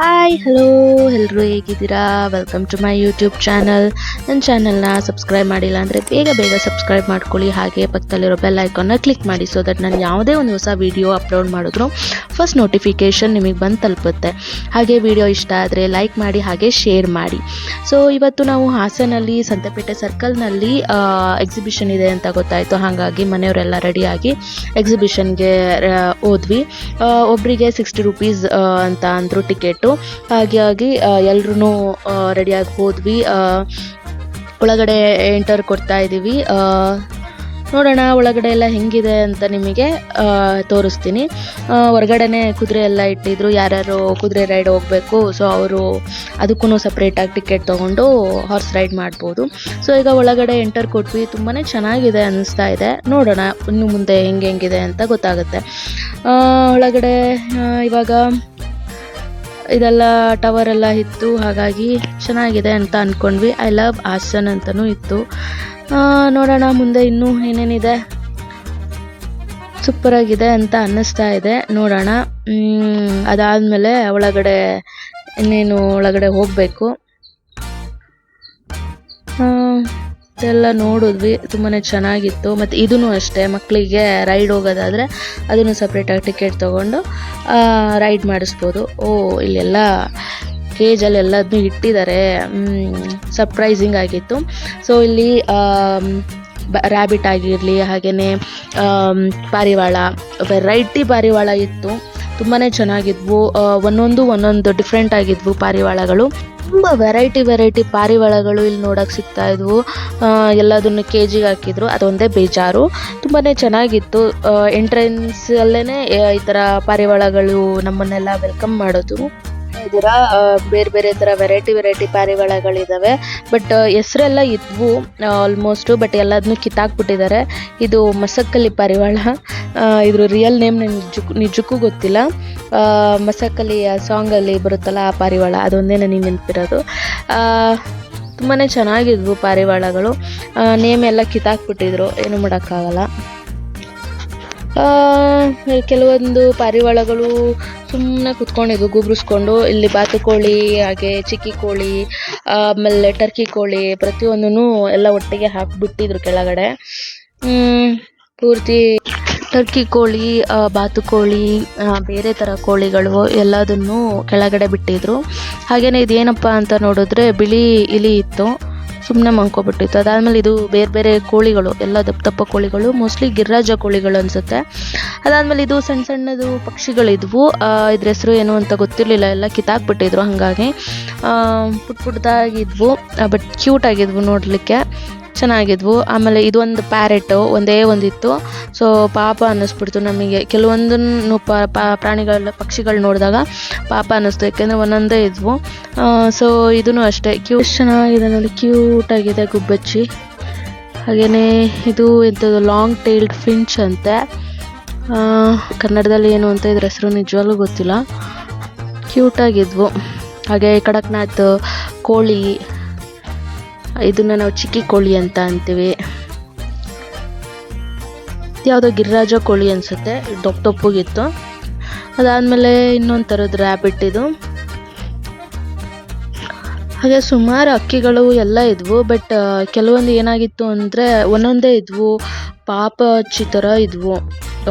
Hi hello ಎಲ್ಲರೂ ಹೇಗಿದ್ದೀರಾ? Welcome to my YouTube channel ನನ್ನ ಚಾನಲ್ನ ಸಬ್ಸ್ಕ್ರೈಬ್ ಮಾಡಿಲ್ಲ ಅಂದರೆ ಬೇಗ ಬೇಗ ಸಬ್ಸ್ಕ್ರೈಬ್ ಮಾಡ್ಕೊಳ್ಳಿ. ಹಾಗೆ ಪಕ್ಕದಲ್ಲಿರೋ ಬೆಲ್ ಐಕಾನ್ನ ಕ್ಲಿಕ್ ಮಾಡಿ ಸೊ ದಟ್ ನಾನು ಯಾವುದೇ ಒಂದು ಹೊಸ ವೀಡಿಯೋ ಅಪ್ಲೋಡ್ ಮಾಡಿದ್ರು ಫಸ್ಟ್ ನೋಟಿಫಿಕೇಷನ್ ನಿಮಗೆ ಬಂದು ತಲುಪುತ್ತೆ. ಹಾಗೆ ವಿಡಿಯೋ ಇಷ್ಟ ಆದರೆ ಲೈಕ್ ಮಾಡಿ, ಹಾಗೆ ಶೇರ್ ಮಾಡಿ. ಸೊ ಇವತ್ತು ನಾವು ಹಾಸನಲ್ಲಿ ಸಂತೆಪೇಟೆ ಸರ್ಕಲ್ನಲ್ಲಿ ಎಕ್ಸಿಬಿಷನ್ ಇದೆ ಅಂತ ಗೊತ್ತಾಯಿತು. ಹಾಗಾಗಿ ಮನೆಯವರೆಲ್ಲ ರೆಡಿಯಾಗಿ ಎಕ್ಸಿಬಿಷನ್ಗೆ ಹೋದ್ವಿ. ಒಬ್ಬರಿಗೆ ಸಿಕ್ಸ್ಟಿ ರುಪೀಸ್ ಅಂತ ಅಂದರು ಟಿಕೆಟು ಹಾಗಾಗಿ ಎಲ್ರೂ ರೆಡಿಯಾಗಿ ಹೋದ್ವಿ. ಒಳಗಡೆ ಎಂಟರ್ ಕೊಡ್ತಾ ಇದ್ದೀವಿ ನೋಡೋಣ ಒಳಗಡೆ ಎಲ್ಲ ಹೆಂಗಿದೆ ಅಂತ ನಿಮಗೆ ತೋರಿಸ್ತೀನಿ. ಹೊರಗಡೆನೇ ಕುದುರೆ ಎಲ್ಲ ಇಟ್ಟಿದ್ರು. ಯಾರ್ಯಾರು ಕುದುರೆ ರೈಡ್ ಹೋಗಬೇಕು ಸೊ ಅವರು ಅದಕ್ಕೂ ಸಪ್ರೇಟಾಗಿ ಟಿಕೆಟ್ ತೊಗೊಂಡು ಹಾರ್ಸ್ ರೈಡ್ ಮಾಡ್ಬೋದು. ಸೊ ಈಗ ಒಳಗಡೆ ಎಂಟರ್ ಕೊಟ್ವಿ. ತುಂಬಾ ಚೆನ್ನಾಗಿದೆ ಅನ್ನಿಸ್ತಾ ಇದೆ. ನೋಡೋಣ ಇನ್ನು ಮುಂದೆ ಹೆಂಗೆ ಹೆಂಗಿದೆ ಅಂತ ಗೊತ್ತಾಗುತ್ತೆ. ಒಳಗಡೆ ಇವಾಗ ಇದೆಲ್ಲ ಟವರ್ ಎಲ್ಲ ಇತ್ತು, ಹಾಗಾಗಿ ಚೆನ್ನಾಗಿದೆ ಅಂತ ಅಂದ್ಕೊಂಡ್ವಿ ಐ ಲವ್ ಹಾಸನ್ ಅಂತಲೂ ಇತ್ತು. ನೋಡೋಣ ಮುಂದೆ ಇನ್ನೂ ಏನೇನಿದೆ. ಸೂಪರ್ ಆಗಿದೆ ಅಂತ ಅನ್ನಿಸ್ತಾ ಇದೆ. ನೋಡೋಣ. ಅದಾದಮೇಲೆ ಒಳಗಡೆ ಇನ್ನೇನು ಒಳಗಡೆ ಹೋಗಬೇಕು. ಇದೆಲ್ಲ ನೋಡಿದ್ವಿ ತುಂಬಾ ಚೆನ್ನಾಗಿತ್ತು. ಮತ್ತು ಇದೂ ಅಷ್ಟೇ ಮಕ್ಕಳಿಗೆ ರೈಡ್ ಹೋಗೋದಾದರೆ ಅದನ್ನು ಸಪ್ರೇಟಾಗಿ ಟಿಕೆಟ್ ತೊಗೊಂಡು ರೈಡ್ ಮಾಡಿಸ್ಬೋದು. ಓ, ಇಲ್ಲೆಲ್ಲ ಕೇಜಲ್ಲಿ ಎಲ್ಲದನ್ನೂ ಇಟ್ಟಿದ್ದಾರೆ. ಸರ್ಪ್ರೈಸಿಂಗ್ ಆಗಿತ್ತು. ಸೊ ಇಲ್ಲಿ ರ್ಯಾಬಿಟ್ ಆಗಿರಲಿ ಹಾಗೆಯೇ ಪಾರಿವಾಳ ವೆರೈಟಿ ಪಾರಿವಾಳ ಇತ್ತು. ತುಂಬಾ ಚೆನ್ನಾಗಿದ್ವು. ಒಂದೊಂದು ಒಂದೊಂದು ಡಿಫ್ರೆಂಟ್ ಆಗಿದ್ವು ಪಾರಿವಾಳಗಳು. ತುಂಬ ವೆರೈಟಿ ವೆರೈಟಿ ಪಾರಿವಾಳಗಳು ಇಲ್ಲಿ ನೋಡೋಕೆ ಸಿಗ್ತಾ ಇದ್ವು. ಎಲ್ಲದನ್ನು ಕೆ ಜಿಗೆ ಹಾಕಿದ್ರು. ಅದೊಂದೇ ಬೇಜಾರು. ತುಂಬಾ ಚೆನ್ನಾಗಿತ್ತು. ಎಂಟ್ರೆನ್ಸ್ ಅಲ್ಲೇ ಈ ಥರ ಪಾರಿವಾಳಗಳು ನಮ್ಮನ್ನೆಲ್ಲ ವೆಲ್ಕಮ್ ಮಾಡೋದು ಇದ್ದೀರಾ? ಬೇರೆ ಬೇರೆ ಥರ ವೆರೈಟಿ ವೆರೈಟಿ ಪಾರಿವಾಳಗಳಿದ್ದಾವೆ ಬಟ್ ಹೆಸರೆಲ್ಲ ಇದ್ವು ಆಲ್ಮೋಸ್ಟು ಬಟ್ ಎಲ್ಲದನ್ನೂ ಕಿತ್ತಾಕ್ಬಿಟ್ಟಿದ್ದಾರೆ ಇದು ಮಸಕ್ಕಲಿ ಪಾರಿವಾಳ. ಇದ್ರ ರಿಯಲ್ ನೇಮ್ ನಿಜಕ್ಕೂ ನಿಜಕ್ಕೂ ಗೊತ್ತಿಲ್ಲ. ಮಸಕ್ಕಲಿ ಸಾಂಗಲ್ಲಿ ಬರುತ್ತಲ್ಲ ಆ ಪಾರಿವಾಳ, ಅದೊಂದೇ ನನಗೆ ನೆನಪಿರೋದು. ತುಂಬಾ ಚೆನ್ನಾಗಿದ್ವು ಪಾರಿವಾಳಗಳು. ನೇಮ್ ಎಲ್ಲ ಕಿತ್ತಾಕ್ಬಿಟ್ಟಿದ್ರು. ಏನು ಮಾಡೋಕ್ಕಾಗಲ್ಲ. ಕೆಲವೊಂದು ಪಾರಿವಾಳಗಳು ಸುಮ್ಮನೆ ಕುತ್ಕೊಂಡಿದ್ವು ಗುಬ್ರಿಸ್ಕೊಂಡು ಇಲ್ಲಿ ಬಾತುಕೋಳಿ ಹಾಗೆ ಚಿಕ್ಕಿ ಕೋಳಿ, ಆಮೇಲೆ ಟರ್ಕಿ ಕೋಳಿ ಪ್ರತಿಯೊಂದೂ ಎಲ್ಲ ಒಟ್ಟಿಗೆ ಹಾಕಿಬಿಟ್ಟಿದ್ರು ಕೆಳಗಡೆ. ಪೂರ್ತಿ ಟರ್ಕಿ ಕೋಳಿ ಬಾತುಕೋಳಿ ಬೇರೆ ಥರ ಕೋಳಿಗಳು ಎಲ್ಲದನ್ನು ಕೆಳಗಡೆ ಬಿಟ್ಟಿದ್ರು. ಹಾಗೆಯೇ ಇದೇನಪ್ಪ ಅಂತ ನೋಡಿದ್ರೆ ಬಿಳಿ ಇಲಿ ಇತ್ತು. ಸುಮ್ಮನೆ ಮಂಕೋಬಿಟ್ಟಿತ್ತು ಅದಾದಮೇಲೆ ಇದು ಬೇರೆ ಬೇರೆ ಕೋಳಿಗಳು, ಎಲ್ಲ ದಪ್ಪ ದಪ್ಪ ಕೋಳಿಗಳು ಮೋಸ್ಟ್ಲಿ ಗಿರ್ರಾಜ ಕೋಳಿಗಳು ಅನಿಸುತ್ತೆ. ಅದಾದಮೇಲೆ ಇದು ಸಣ್ಣ ಸಣ್ಣದು ಪಕ್ಷಿಗಳಿದ್ವು. ಇದ್ರ ಹೆಸರು ಏನು ಅಂತ ಗೊತ್ತಿರಲಿಲ್ಲ. ಎಲ್ಲ ಕಿತ್ತಾಕ್ಬಿಟ್ಟಿದ್ರು ಹಾಗಾಗಿ. ಪುಟ್ ಪುಟ್ಟದಾಗಿದ್ವು ಬಟ್ ಕ್ಯೂಟ್ ಆಗಿದ್ವು ನೋಡಲಿಕ್ಕೆ. ಚೆನ್ನಾಗಿದ್ವು. ಆಮೇಲೆ ಇದೊಂದು ಪ್ಯಾರೆಟು ಒಂದೇ ಒಂದಿತ್ತು. ಸೊ ಪಾಪ ಅನ್ನಿಸ್ಬಿಡ್ತು ನಮಗೆ. ಕೆಲವೊಂದನ್ನು ಪ್ರಾಣಿಗಳ, ಪಕ್ಷಿಗಳು ನೋಡಿದಾಗ ಪಾಪ ಅನ್ನಿಸ್ತು. ಯಾಕೆಂದರೆ ಒಂದೊಂದೇ ಇದ್ವು. ಸೊ ಇದೂ ಅಷ್ಟೇ. ಕ್ಯೂ ಚೆನ್ನಾಗಿದೆ ನೋಡಿ. ಕ್ಯೂಟಾಗಿದೆ ಗುಬ್ಬಚ್ಚಿ. ಹಾಗೆಯೇ ಇದು ಎಂಥದ್ದು ಲಾಂಗ್ ಟೈಲ್ಡ್ ಫಿಂಚ್ ಅಂತೆ. ಕನ್ನಡದಲ್ಲಿ ಏನು ಅಂತ ಇದ್ರ ಹೆಸರು ನಿಜವಾಗ್ಲೂ ಗೊತ್ತಿಲ್ಲ. ಕ್ಯೂಟಾಗಿದ್ವು ಹಾಗೆ ಕಡಕ್ನಾಥ್, ಕೋಳಿ ಇದನ್ನ ನಾವು ಚಿಕ್ಕಿ ಕೋಳಿ ಅಂತ ಅಂತೀವಿ. ಯಾವುದೋ ಗಿರಿರಾಜ ಕೋಳಿ ಅನಿಸುತ್ತೆ ದೊಪ್ಪ ದೊಪ್ಪಗಿತ್ತು. ಅದಾದಮೇಲೆ ಇನ್ನೊಂದು ಥರದ ರ್ಯಾಬಿಟ್ ಇದು. ಹಾಗೆ ಸುಮಾರು ಅಕ್ಕಿಗಳು ಎಲ್ಲ ಇದ್ವು ಬಟ್ ಕೆಲವೊಂದು ಏನಾಗಿತ್ತು ಅಂದರೆ ಒಂದೊಂದೇ ಇದ್ವು, ಪಾಪ ಹಚ್ಚಿ ಥರ ಇದ್ವು.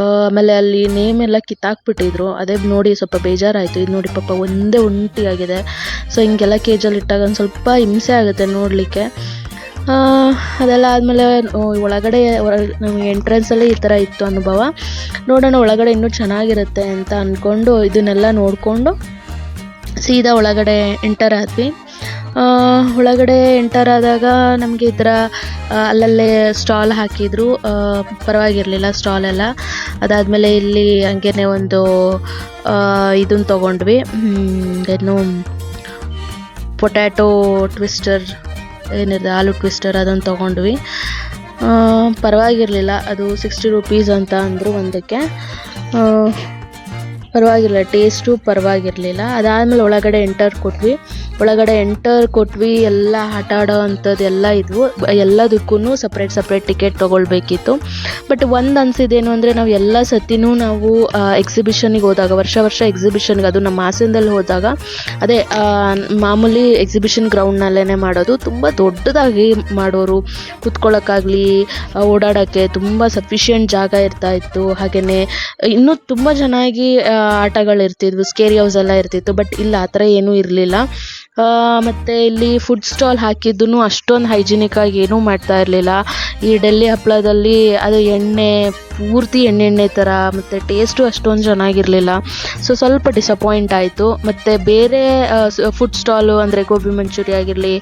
ಆಮೇಲೆ ಅಲ್ಲಿ ನೇಮ್ ಎಲ್ಲ ಕಿತ್ತಾಕ್ಬಿಟ್ಟಿದ್ರು. ಅದೇ ನೋಡಿ ಸ್ವಲ್ಪ ಬೇಜಾರಾಯಿತು. ಇದು ನೋಡಿ ಪಾಪ ಒಂದೇ ಒಂಟಿಯಾಗಿದೆ. ಸೊ ಹಿಂಗೆಲ್ಲ ಕೇಜಲ್ಲಿ ಇಟ್ಟಾಗ ಒಂದು ಸ್ವಲ್ಪ ಹಿಂಸೆ ಆಗುತ್ತೆ ನೋಡಲಿಕ್ಕೆ. ಅದೆಲ್ಲ ಆದಮೇಲೆ ಒಳಗಡೆ ನಮಗೆ ಎಂಟ್ರೆನ್ಸಲ್ಲೇ ಈ ಥರ ಇತ್ತು ಅನುಭವ. ನೋಡೋಣ ಒಳಗಡೆ ಇನ್ನೂ ಚೆನ್ನಾಗಿರುತ್ತೆ ಅಂತ ಅಂದ್ಕೊಂಡು ಇದನ್ನೆಲ್ಲ ನೋಡಿಕೊಂಡು ಸೀದಾ ಒಳಗಡೆ ಎಂಟರ್ ಆದ್ವಿ. ಒಳಗಡೆ ಎಂಟರ್ ಆದಾಗ ನಮಗೆ ಈ ಅಲ್ಲಲ್ಲೇ ಸ್ಟಾಲ್ ಹಾಕಿದ್ರು. ಪರವಾಗಿರಲಿಲ್ಲ ಸ್ಟಾಲ್ ಎಲ್ಲ. ಅದಾದಮೇಲೆ ಇಲ್ಲಿ ಹಂಗೇನೆ ಒಂದು ಇದನ್ನು ತೊಗೊಂಡ್ವಿ. ಏನು, ಪೊಟ್ಯಾಟೊ ಟ್ವಿಸ್ಟರ್, ಏನಿದೆ, ಆಲೂ ಟ್ವಿಸ್ಟರ್ ಅದನ್ನು ತೊಗೊಂಡ್ವಿ. ಪರವಾಗಿರಲಿಲ್ಲ, ಅದು ಸಿಕ್ಸ್ಟಿ ರುಪೀಸ್ ಅಂತ ಅಂದರು ಒಂದಕ್ಕೆ. ಪರವಾಗಿಲ್ಲ, ಟೇಸ್ಟು ಪರವಾಗಿರಲಿಲ್ಲ. ಅದಾದಮೇಲೆ ಒಳಗಡೆ ಎಂಟರ್ ಕೊಟ್ವಿ. ಒಳಗಡೆ ಎಂಟರ್ ಕೊಟ್ವಿ, ಎಲ್ಲ ಆಟ ಆಡೋ ಅಂಥದ್ದು ಎಲ್ಲ ಇದ್ವು. ಎಲ್ಲದಕ್ಕೂ ಸಪ್ರೇಟ್ ಸಪ್ರೇಟ್ ಟಿಕೆಟ್ ತೊಗೊಳ್ಬೇಕಿತ್ತು. ಬಟ್ ಒಂದು ಅನಿಸಿದ್ದೇನು ಅಂದರೆ ನಾವು ಎಲ್ಲ ಸತಿನೂ ನಾವು ಎಕ್ಸಿಬಿಷನಿಗೆ ಹೋದಾಗ, ವರ್ಷ ವರ್ಷ ಎಕ್ಸಿಬಿಷನ್ಗೆ ಅದು ನಮ್ಮ ಹಾಸನದಲ್ಲಿ ಹೋದಾಗ, ಅದೇ ಮಾಮೂಲಿ ಎಕ್ಸಿಬಿಷನ್ ಗ್ರೌಂಡ್ನಲ್ಲೇ ಮಾಡೋದು. ತುಂಬ ದೊಡ್ಡದಾಗಿ ಮಾಡೋರು. ಕುತ್ಕೊಳ್ಳೋಕ್ಕಾಗಲಿ ಓಡಾಡೋಕ್ಕೆ ತುಂಬ ಸಫಿಷಿಯೆಂಟ್ ಜಾಗ ಇರ್ತಾ ಇತ್ತು. ಹಾಗೆಯೇ ಇನ್ನೂ ತುಂಬ ಚೆನ್ನಾಗಿ ಆಟಗಳು ಆಟಗಳಿರ್ತಿದ್ವು. ಸ್ಕೇರಿ ಹೌಸ್ ಎಲ್ಲ ಇರ್ತಿತ್ತು. ಬಟ್ ಇಲ್ಲ, ಆ ಥರ ಏನೂ ಇರಲಿಲ್ಲ. ಮತ್ತು ಇಲ್ಲಿ ಫುಡ್ ಸ್ಟಾಲ್ ಹಾಕಿದ್ದು ಅಷ್ಟೊಂದು ಹೈಜಿನಿಕ್ ಆಗಿ ಏನೂ ಮಾಡ್ತಾ ಇರಲಿಲ್ಲ. ಈ ಡೆಲ್ಲಿ ಹಪ್ಪಳದಲ್ಲಿ ಅದು ಎಣ್ಣೆ, ಪೂರ್ತಿ ಎಣ್ಣೆ ಎಣ್ಣೆ ಥರ ಮತ್ತು ಟೇಸ್ಟು ಅಷ್ಟೊಂದು ಚೆನ್ನಾಗಿರಲಿಲ್ಲ. ಸೊ ಸ್ವಲ್ಪ ಡಿಸಪಾಯಿಂಟ್ ಆಯಿತು. ಮತ್ತು ಬೇರೆ ಫುಡ್ ಸ್ಟಾಲು ಅಂದರೆ ಗೋಬಿ ಮಂಚೂರಿ ಆಗಿರಲಿ,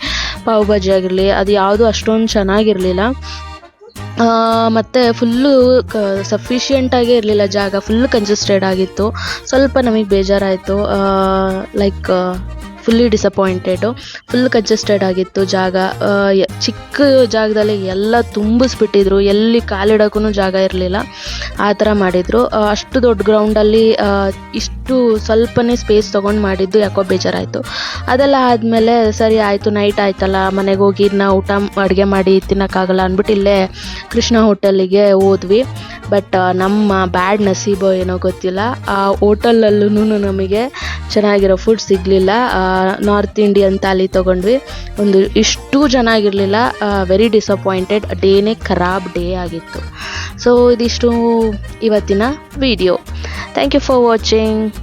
ಪಾವ್ ಭಾಜಿ ಆಗಿರಲಿ, ಅದು ಯಾವುದು ಅಷ್ಟೊಂದು ಚೆನ್ನಾಗಿರಲಿಲ್ಲ. ಮತ್ತು ಫುಲ್ಲು ಕ ಸಫಿಷಿಯೆಂಟಾಗೇ ಇರಲಿಲ್ಲ ಜಾಗ. ಫುಲ್ ಕಂಜೆಸ್ಟೆಡ್ ಆಗಿತ್ತು. ಸ್ವಲ್ಪ ನಮಗೆ ಬೇಜಾರಾಯಿತು. Like fully disappointed full congested ಆಗಿತ್ತು ಜಾಗ. ಚಿಕ್ಕ ಜಾಗದಲ್ಲಿ ಎಲ್ಲ ತುಂಬಿಸ್ಬಿಟ್ಟಿದ್ರು. ಎಲ್ಲಿ ಕಾಲಿಡೋಕ್ಕೂ ಜಾಗ ಇರಲಿಲ್ಲ. ಆ ಥರ ಮಾಡಿದರು. ಅಷ್ಟು ದೊಡ್ಡ ಗ್ರೌಂಡಲ್ಲಿ ಇಷ್ಟು ಸ್ವಲ್ಪನೇ ಸ್ಪೇಸ್ ತೊಗೊಂಡು ಮಾಡಿದ್ದು ಯಾಕೋ ಬೇಜಾರಾಯಿತು. ಅದೆಲ್ಲ ಆದಮೇಲೆ ಸರಿ ಆಯಿತು ನೈಟ್ ಆಯ್ತಲ್ಲ, ಮನೆಗೆ ಹೋಗಿ ಊಟ ಅಡುಗೆ ಮಾಡಿ ತಿನ್ನೋಕ್ಕಾಗಲ್ಲ ಅಂದ್ಬಿಟ್ಟು ಇಲ್ಲೇ ಕೃಷ್ಣ ಹೋಟೆಲಿಗೆ ಹೋದ್ವಿ. ಬಟ್ ನಮ್ಮ ಬ್ಯಾಡ್ ನಸೀಬೋ ಏನೋ ಗೊತ್ತಿಲ್ಲ. ಆ ಹೋಟೆಲಲ್ಲೂ ನಮಗೆ ಚೆನ್ನಾಗಿರೋ ಫುಡ್ ಸಿಗಲಿಲ್ಲ. ನಾರ್ತ್ ಇಂಡಿಯನ್ ಥಾಲಿ ತೊಗೊಂಡ್ವಿ. ಒಂದು ಇಷ್ಟು ಚೆನ್ನಾಗಿರಲಿಲ್ಲ. ವೆರಿ ಡಿಸಪಾಯಿಂಟೆಡ್ ಡೇನೇ ಖರಾಬ್ ಡೇ ಆಗಿತ್ತು. ಸೊ ಇದಿಷ್ಟು ಇವತ್ತಿನ video thank you for watching